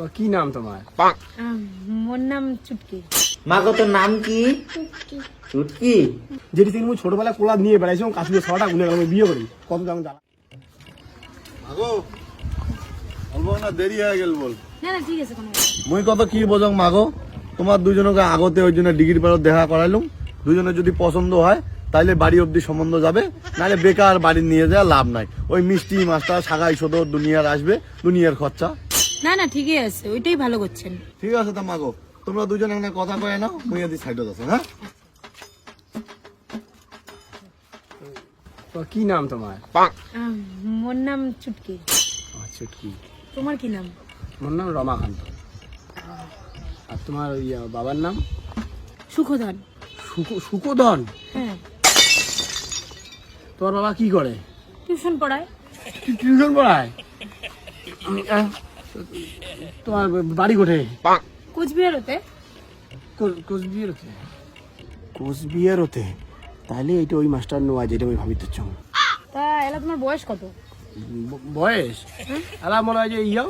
তো কি নাম তোমার? মোর নাম চুটকি। মাগো তোর নাম কি? চুটকি। যেটি তিনি ছোটবেলায় কোলা নিয়ে বেড়াইছি কাশ্মীর ছটা গুনে গেলাম বিয়ে করি। কত দাম জ্বালা? মাগো অল্প না দেরি হয়ে গেল বল। না না ঠিক আছে কোনো মুই কত কি বোঝং মাগো তোমার দুজনকে আগতে ওই জন্য ডিগ্রি পেরত দেখা করাইলুম। যদি পছন্দ হয় তাইলে বাড়ি অবধি সম্বন্ধ যাবে। নাহলে বেকার বাড়ি নিয়ে যাওয়া লাভ নাই। ওই মিষ্টি মাছটা সাগাই সদর দুনিয়ার আসবে দুনিয়ার খরচা। না না ঠিকই আছে ওইটাই ভালো করছেন। ঠিক আছে তা মাগো। তোমরা দুজন একটা কথা কয়ে নাও মুই এদি সাইডত আছে হ্যাঁ? তো কি নাম তোমার? মোর নাম চুটকি। আচ্ছা কি তোমার কি নাম? আমার নাম রমাকান্ত আর তোমার ওই বাবার নাম? সুখধন সুকো- সুকোদন হ্যাঁ। তোমার বাবা কি করে? টিউশন পড়ায়। টিউশন পড়ায়? তোমার বাড়ি কোথায়? কোচবিহার হতে কো- কোচবিহার হতে কোচবিহার হতে তাহলে এইটা ওই মাস্টার নোয়া যেটা আমি ভাবি দিচ্ছ তা এলা তোমার বয়স কত? বয়স? আলা মনে হয় যে ইয়া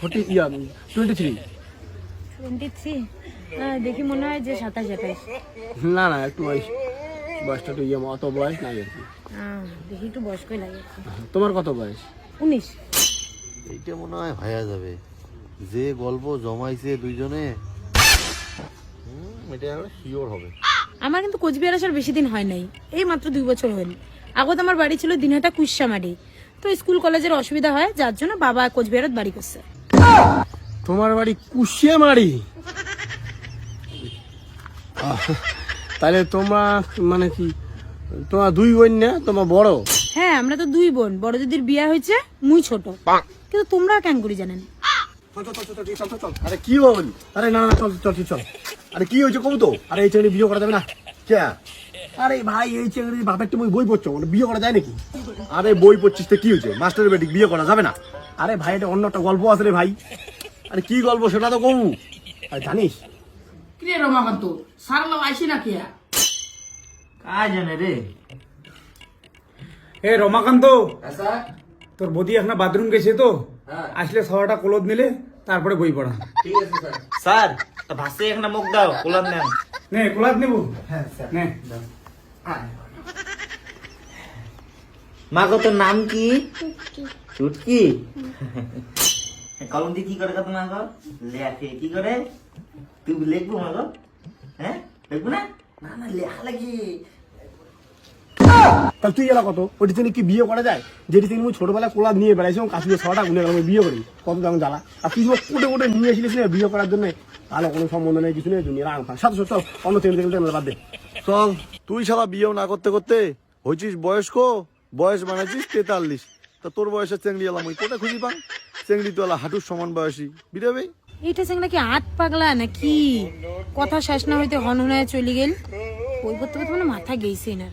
ফোর্টি ইয়া টোয়েন্টি থ্রি। Twenty three? দেখি মনে হয় যে সাতাশ আঠাশ। না না একটু বয়স বয়সটা একটু ইয়ে অত বয়স নাই আর কি। দেখি একটু বয়স্কই লাগে। তোমার কত বয়স? উনিশ। এইটা মনে হয় ভাইয়া যাবে। যে গল্প জমাইছে দুইজনে হুম, এটা শিওর হবে। আমার কিন্তু কোচবিহার আসার বেশি দিন হয় নাই। এই মাত্র দুই বছর হয়নি। আগত আমার বাড়ি ছিল দিনহাটা কুইসামারি তো স্কুল কলেজের অসুবিধা হয় যার জন্য বাবা কোচবিহারত বাড়ি করছে। তোমার বাড়ি কুশিয়ামারি তাহলে তোমার মানে কি তোমার দুই বোন না তোমার বড়? হ্যাঁ আমরা তো দুই বোন। বড় দিদির বিয়ে হয়েছে মুই ছোট। কিন্তু তোমরা কেন করি জানেন? আরে কি বল আরে না না চল চল চল, চল। আরে কি হয়েছে কবু তো? আরে এই বিয়ে করা যাবে না। কে? আরে ভাই এই বাপের তুমি বই পড়ছো। মানে বিয়ে করা যায় নাকি? আরে বই পড়ছিস তো কি হয়েছে? মাস্টারের বেটি বিয়ে করা যাবে না? আরে ভাই এটা অন্য একটা গল্প আছে রে ভাই। আরে কি গল্প সেটা তো আরে জানিস? কিরে রমাকান্ত সারলাম আইসি না কে? কাজ জানে রে? এ রমাকান্ত। তোর বদি এখন বাথরুম গেছে তো? আসলে সবাটা কলদ নিলে তারপরে বই পড়া। স্যার। ভাসে একটা মুখ দাও কোলার নেন। নে কলাদ নেব? হ্যাঁ নে। মাগো তোর নাম কি? চুটকি। কলম দিয়ে কি করে কত মাগো লেখে। কি করে? তুই লিখব মাগো হ্যাঁ লিখব না? না না লেখা লাগি। তাহলে তুই এলা কত? ওটি তিনি কি বিয়ে করা যায়? যেটি তিনি ছোটবেলায় কোলা নিয়ে বেড়াইছি এবং কাশ্মীর ছটা গুনে গেলাম বিয়ে করি কত দাম জ্বালা। আর তুই কোটে কোটে নিয়ে এসেছিলিস না বিয়ে করার জন্য তাহলে কোনো সম্বন্ধ নেই কিছু নেই দুনিয়া রাং সাথে সত্য অন্য তেল তেল তেল বাদ দে। চল তুই শালা বিয়েও না করতে করতে হয়েছিস বয়স্ক বয়স বানাইছিস তেতাল্লিশ। তা তোর বয়সের চেংড়ি এলাম ওই কোটা খুঁজি পান? চেংড়ি তো এলা হাঁটুর সমান বয়সী। বিরাবে এইটা চেংলা কি আট পাগলা নাকি? কথা শেষ না হইতে হন হনায় চলে গেল। পড়তে মানে মাথা গেছে না